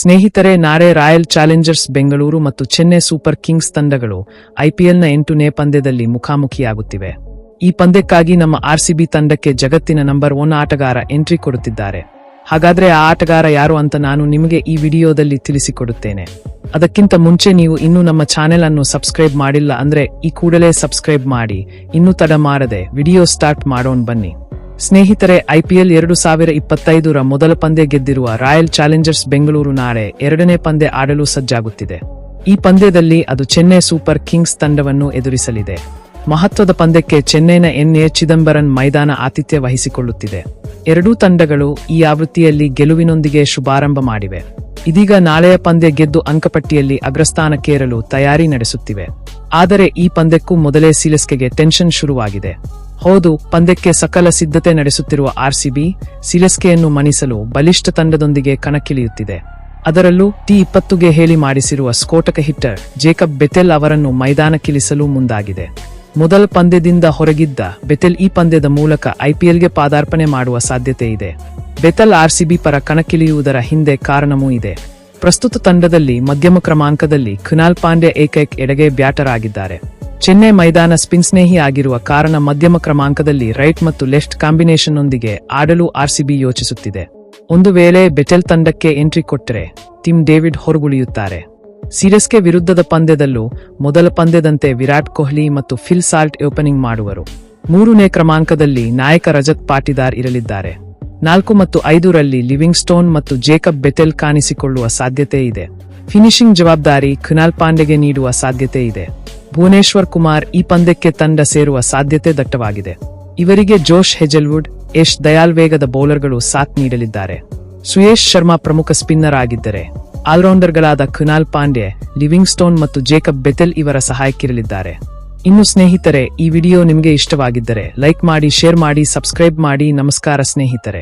ಸ್ನೇಹಿತರೆ ನಾಳೆ royal Challengers Bengaluru ಮತ್ತು ಚೆನ್ನೈ ಸೂಪರ್ ಕಿಂಗ್ಸ್ ತಂಡಗಳು ಐಪಿಎಲ್ನ ಎಂಟನೇ ಪಂದ್ಯದಲ್ಲಿ ಮುಖಾಮುಖಿಯಾಗುತ್ತಿವೆ. ಈ ಪಂದ್ಯಕ್ಕಾಗಿ ನಮ್ಮ ಆರ್ಸಿಬಿ ತಂಡಕ್ಕೆ ಜಗತ್ತಿನ ನಂಬರ್ ಒನ್ ಆಟಗಾರ ಎಂಟ್ರಿ ಕೊಡುತ್ತಿದ್ದಾರೆ. ಹಾಗಾದ್ರೆ ಆ ಆಟಗಾರ ಯಾರು ಅಂತ ನಾನು ನಿಮಗೆ ಈ ವಿಡಿಯೋದಲ್ಲಿ ತಿಳಿಸಿಕೊಡುತ್ತೇನೆ. ಅದಕ್ಕಿಂತ ಮುಂಚೆ ನೀವು ಇನ್ನೂ ನಮ್ಮ ಚಾನೆಲ್ ಅನ್ನು ಸಬ್ಸ್ಕ್ರೈಬ್ ಮಾಡಿಲ್ಲ ಅಂದ್ರೆ ಈ ಕೂಡಲೇ ಸಬ್ಸ್ಕ್ರೈಬ್ ಮಾಡಿ. ಇನ್ನೂ ತಡ ಮಾಡದೆ ವಿಡಿಯೋ ಸ್ಟಾರ್ಟ್ ಮಾಡೋಣ ಬನ್ನಿ. ಸ್ನೇಹಿತರೆ ಐಪಿಎಲ್ ಎರಡು ಸಾವಿರ ಇಪ್ಪತ್ತೈದರ ಮೊದಲ ಪಂದ್ಯ ಗೆದ್ದಿರುವ ರಾಯಲ್ ಚಾಲೆಂಜರ್ಸ್ ಬೆಂಗಳೂರು ನಾಳೆ ಎರಡನೇ ಪಂದ್ಯ ಆಡಲು ಸಜ್ಜಾಗುತ್ತಿದೆ. ಈ ಪಂದ್ಯದಲ್ಲಿ ಅದು ಚೆನ್ನೈ ಸೂಪರ್ ಕಿಂಗ್ಸ್ ತಂಡವನ್ನು ಎದುರಿಸಲಿದೆ. ಮಹತ್ವದ ಪಂದ್ಯಕ್ಕೆ ಚೆನ್ನೈನ ಎನ್ಎ ಚಿದಂಬರನ್ ಮೈದಾನ ಆತಿಥ್ಯ ವಹಿಸಿಕೊಳ್ಳುತ್ತಿದೆ. ಎರಡೂ ತಂಡಗಳು ಈ ಆವೃತ್ತಿಯಲ್ಲಿ ಗೆಲುವಿನೊಂದಿಗೆ ಶುಭಾರಂಭ ಮಾಡಿವೆ. ಇದೀಗ ನಾಳೆಯ ಪಂದ್ಯ ಗೆದ್ದು ಅಂಕಪಟ್ಟಿಯಲ್ಲಿ ಅಗ್ರಸ್ಥಾನಕ್ಕೇರಲು ತಯಾರಿ ನಡೆಸುತ್ತಿವೆ. ಆದರೆ ಈ ಪಂದ್ಯಕ್ಕೂ ಮೊದಲೇ ಸಿಲೆಸ್ಕೆಗೆ ಟೆನ್ಷನ್ ಶುರುವಾಗಿದೆ. ಹೌದು, ಪಂದ್ಯಕ್ಕೆ ಸಕಲ ಸಿದ್ಧತೆ ನಡೆಸುತ್ತಿರುವ ಆರ್ಸಿಬಿ ಸಿಲಸ್ಕೆಯನ್ನು ಮಣಿಸಲು ಬಲಿಷ್ಠ ತಂಡದೊಂದಿಗೆ ಕಣಕ್ಕಿಳಿಯುತ್ತಿದೆ. ಅದರಲ್ಲೂ ಟಿ ಇಪ್ಪತ್ತುಗೆ ಹೇಳಿ ಮಾಡಿಸಿರುವ ಸ್ಫೋಟಕ ಹಿಟ್ಟರ್ ಜೇಕಬ್ ಬೆತೆಲ್ ಅವರನ್ನು ಮೈದಾನಕ್ಕಿಳಿಸಲು ಮುಂದಾಗಿದೆ. ಮೊದಲ ಪಂದ್ಯದಿಂದ ಹೊರಗಿದ್ದ ಬೆತೆಲ್ ಈ ಪಂದ್ಯದ ಮೂಲಕ ಐಪಿಎಲ್ಗೆ ಪಾದಾರ್ಪಣೆ ಮಾಡುವ ಸಾಧ್ಯತೆ ಇದೆ. ಬೆತೆಲ್ ಆರ್ಸಿಬಿ ಪರ ಕಣಕ್ಕಿಳಿಯುವುದರ ಹಿಂದೆ ಕಾರಣವೂ ಇದೆ. ಪ್ರಸ್ತುತ ತಂಡದಲ್ಲಿ ಮಧ್ಯಮ ಕ್ರಮಾಂಕದಲ್ಲಿ ಖುನಾಲ್ ಪಾಂಡ್ಯ ಏಕೈಕ್ ಎಡಗೆ ಬ್ಯಾಟರ್ ಆಗಿದ್ದಾರೆ. ಚೆನ್ನೈ ಮೈದಾನ ಸ್ಪಿನ್ ಸ್ನೇಹಿ ಆಗಿರುವ ಕಾರಣ ಮಧ್ಯಮ ಕ್ರಮಾಂಕದಲ್ಲಿ ರೈಟ್ ಮತ್ತು ಲೆಫ್ಟ್ ಕಾಂಬಿನೇಷನ್ ನೊಂದಿಗೆ ಆಡಲು ಆರ್ಸಿಬಿ ಯೋಚಿಸುತ್ತಿದೆ. ಒಂದು ವೇಳೆ ಬೆಟೆಲ್ ತಂಡಕ್ಕೆ ಎಂಟ್ರಿ ಕೊಟ್ಟರೆ ಟಿಮ್ ಡೇವಿಡ್ ಹೊರಗುಳಿಯುತ್ತಾರೆ. ಸಿರಸ್ಗೆ ವಿರುದ್ಧದ ಪಂದ್ಯದಲ್ಲೂ ಮೊದಲ ಪಂದ್ಯದಂತೆ ವಿರಾಟ್ ಕೊಹ್ಲಿ ಮತ್ತು ಫಿಲ್ ಸಾಲ್ಟ್ ಓಪನಿಂಗ್ ಮಾಡುವರು. ಮೂರನೇ ಕ್ರಮಾಂಕದಲ್ಲಿ ನಾಯಕ ರಜತ್ ಪಾಟಿದಾರ್ ಇರಲಿದ್ದಾರೆ. ನಾಲ್ಕು ಮತ್ತು ಐದರಲ್ಲಿ ಲಿವಿಂಗ್ ಸ್ಟೋನ್ ಮತ್ತು ಜೇಕಬ್ ಬೆಟೆಲ್ ಕಾಣಿಸಿಕೊಳ್ಳುವ ಸಾಧ್ಯತೆ ಇದೆ. ಫಿನಿಶಿಂಗ್ ಜವಾಬ್ದಾರಿ ಖುನಾಲ್ ಪಾಂಡೆಗೆ ನೀಡುವ ಸಾಧ್ಯತೆ ಇದೆ. ಭುವನೇಶ್ವರ್ ಕುಮಾರ್ ಈ ಪಂದ್ಯಕ್ಕೆ ತಂಡ ಸೇರುವ ಸಾಧ್ಯತೆ ದಟ್ಟವಾಗಿದೆ. ಇವರಿಗೆ ಜೋಶ್ ಹೆಜಲ್ವುಡ್, ಯಶ್ ದಯಾಲ್ ವೇಗದ ಬೌಲರ್ಗಳು ಸಾಥ್ ನೀಡಲಿದ್ದಾರೆ. ಸುಯೇಶ್ ಶರ್ಮಾ ಪ್ರಮುಖ ಸ್ಪಿನ್ನರ್ ಆಗಿದ್ದರೆ, ಆಲ್ರೌಂಡರ್ಗಳಾದ ಖುನಾಲ್ ಪಾಂಡ್ಯ ಲಿವಿಂಗ್ ಸ್ಟೋನ್ ಮತ್ತು ಜೇಕಬ್ ಬೆತೆಲ್ ಇವರ ಸಹಾಯಕ್ಕಿರಲಿದ್ದಾರೆ. ಇನ್ನು ಸ್ನೇಹಿತರೆ, ಈ ವಿಡಿಯೋ ನಿಮಗೆ ಇಷ್ಟವಾಗಿದ್ದರೆ ಲೈಕ್ ಮಾಡಿ, ಶೇರ್ ಮಾಡಿ, ಸಬ್ಸ್ಕ್ರೈಬ್ ಮಾಡಿ, ನಮಸ್ಕಾರ ಸ್ನೇಹಿತರೆ.